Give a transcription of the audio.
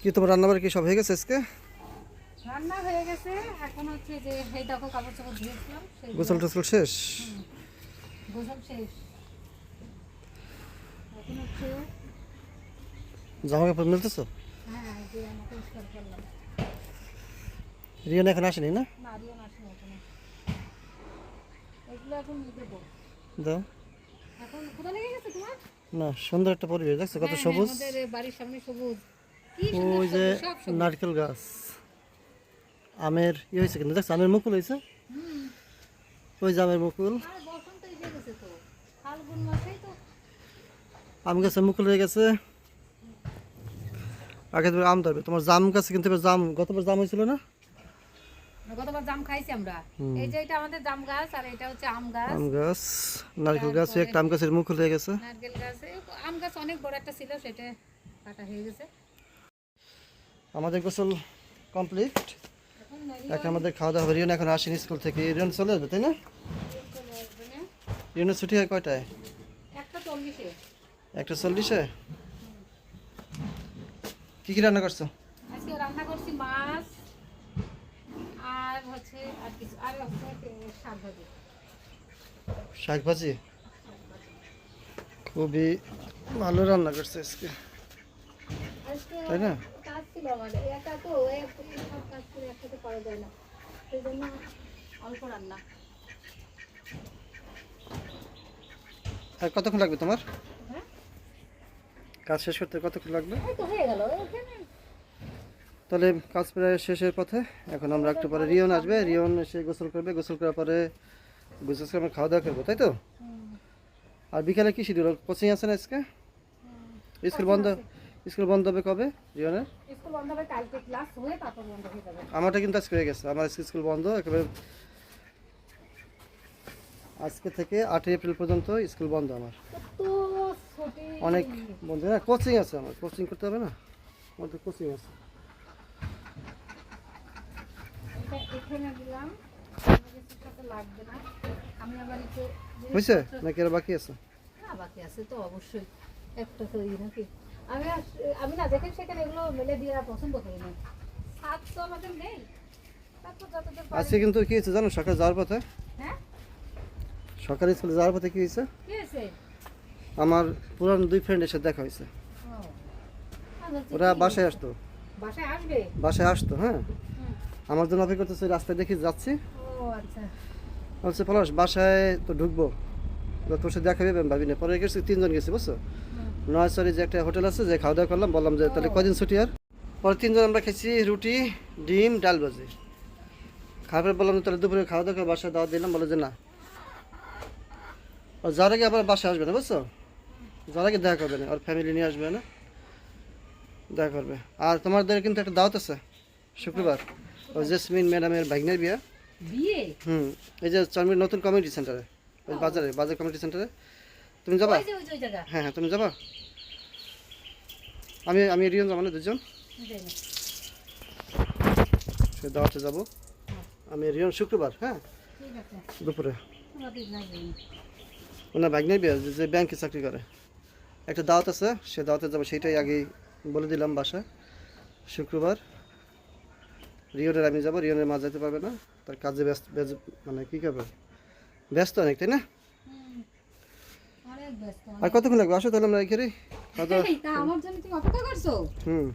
কি তোমার রান্নাবাড়ি কি সব হয়ে গেছে আজকে? রান্না হয়ে গেছে। এখন হচ্ছে যে এই দেখো কাপড় চাপড় ধুয়েছিলাম গোসল টোসল শেষ? গোসল শেষ। এখন হচ্ছে জামা কাপড় মিলতেছো? হ্যাঁ এই যে আমি পরিষ্কার করলাম। রিয়ান এখন আসেনি না? নারিও আসে এখানে। এগুলো এখন নিয়ে দেবো। দাও। এখন কোথায় লেগে গেছে তোমার? না সুন্দর একটা পরিবেশ দেখছ কত হ্যাঁ, সবুজ? আমাদের বাড়ির সামনে সবুজ। ওই যে। নারকেল গাছ। আমের ইয়ে হয়েছে কিন্তু দেখছ আমের মুকুল হয়েছে? ওই যে আমের মুকুল। আম গাছে মুকুল হয়ে গেছে। আগে তুমি আম ধরবে। তোমার জাম গাছে কিন্তু জাম গতবার জাম হয়েছিল না? গতবার জাম খাইছি আমরা। এই যে এটা আমাদের জাম গাছ আর এটা হচ্ছে আম গাছ। আম গাছ নারকেল গাছ একটা আম গাছের মুকুল হয়ে গেছে। নারকেল গাছ। আম গাছ অনেক বড় একটা ছিল সেটা কাটা হয়ে গেছে। আমাদের গোসল কমপ্লিট। এখন আমাদের খাওয়া দাওয়া রিয়ন এখন আসেনি স্কুল থেকে। রিয়ন চলে আসবে তাই না? রিয়নের ছুটি হয় কয়টায়? একটা চল্লিশে। কি কি রান্না করছ? আজকে রান্না করছি মাছ আর হচ্ছে আর কিছু আর হচ্ছে শাক ভাজি শাক ভাজি খুবই ভালো রান্না করছে আজকে। তাই না? ছিল আমার একা তো সব কাজ করে একসাথে করা যায় না। সেই জন্য অল্প রান্না। আর কতক্ষণ লাগবে তোমার? হ্যাঁ? কাজ শেষ করতে কতক্ষণ লাগবে? তাহলে কাজ প্রায় শেষের পথে। এখন আমরা একটু পরে রিয়ন আসবে। রিয়ন এসে গোসল করবে। গোসল করার পরে গোসল করে আমরা খাওয়া দাওয়া করব তাই তো? আর বিকালে কি শিডিউল কোচিং আছে না আজকে? স্কুল বন্ধ? স্কুল বন্ধ হবে কবে রিয়নের স্কুল বন্ধ হবে কালকে ক্লাস হয়ে তারপর বন্ধ হয়ে যাবে। আমারটা কিন্তু আজকে হয়ে গেছে আমার স্কুল বন্ধ একেবারে আজকে থেকে আটই এপ্রিল পর্যন্ত স্কুল বন্ধ আমার। অনেক বন্ধু না কোচিং আছে আমার কোচিং করতে হবে না? আমার তো কোচিং আছে। হয়েছে? নাকি আরও বাকি আছে? বাকি আছে তো অবশ্যই। একটা তো নাকি। আমি আমি না যেখানে সেখানে এগুলো মেলে দিয়ে পছন্দ করি না। তো আমাদের নেই। আজকে কিন্তু কি হয়েছে জানো সকালে যাওয়ার পথে? হ্যাঁ? সকালে স্কুলে যাওয়ার পথে কি হয়েছে? আমার পুরানো দুই ফ্রেন্ডের সাথে দেখা হয়েছে। ওরা বাসায় আসতো। বাসায় আসতো হ্যাঁ? আমার জন্য অপেক্ষা করতেছে রাস্তায় দেখি যাচ্ছি। আচ্ছা। বলছে পলাশ বাসায় তো ঢুকবো। তোর সাথে দেখা হবে ভাবি না। পরে গেছি তিনজন গেছি বুঝছ? নয় সরি যে একটা হোটেল আছে যে খাওয়া দাওয়া করলাম বললাম যে তাহলে কদিন ছুটি আর? পরে তিনজন আমরা খেয়েছি রুটি ডিম ডাল ভাজি। পরে বললাম তাহলে দুপুরে খাওয়া দাওয়া করে বাসায় দাওয়া দিলাম বলে যে না। আর যার আগে আবার বাসায় আসবে না বুঝছ? যার আগে দেখা করবে না আর ফ্যামিলি নিয়ে আসবে না দেখা করবে। আর তোমাদের কিন্তু একটা দাওয়াত আছে শুক্রবার। ওই জেসমিন ম্যাডামের ভাগ্নের বিয়ে। হুম এই যে চরমির নতুন কমিউনিটি সেন্টারে ওই বাজারে বাজার কমিউনিটি সেন্টারে তুমি যাবা? হ্যাঁ হ্যাঁ তুমি যাবা? আমি আমি রিয়ন যাব দুজন। সে দাওয়াতে যাব। আমি রিয়ন শুক্রবার হ্যাঁ? দুপুরে। ওনার ভাগ্নের বিয়ে যে- ব্যাংকে চাকরি করে। একটা দাওয়াত আছে সে দাওয়াতে যাব। সেইটাই আগেই বলে দিলাম বাসা শুক্রবার। রিয়নের আমি যাব রিয়নের মা যেতে পারবে না। তার কাজে ব্যস্ত মানে কী করবে? ব্যস্ত অনেক তাই না। আর কতক্ষণ লাগবে? আসো তাহলে আমরা এখানে খাওয়া দাওয়া এই, তা আমার জন্য তুমি অপেক্ষা করছ? হুম।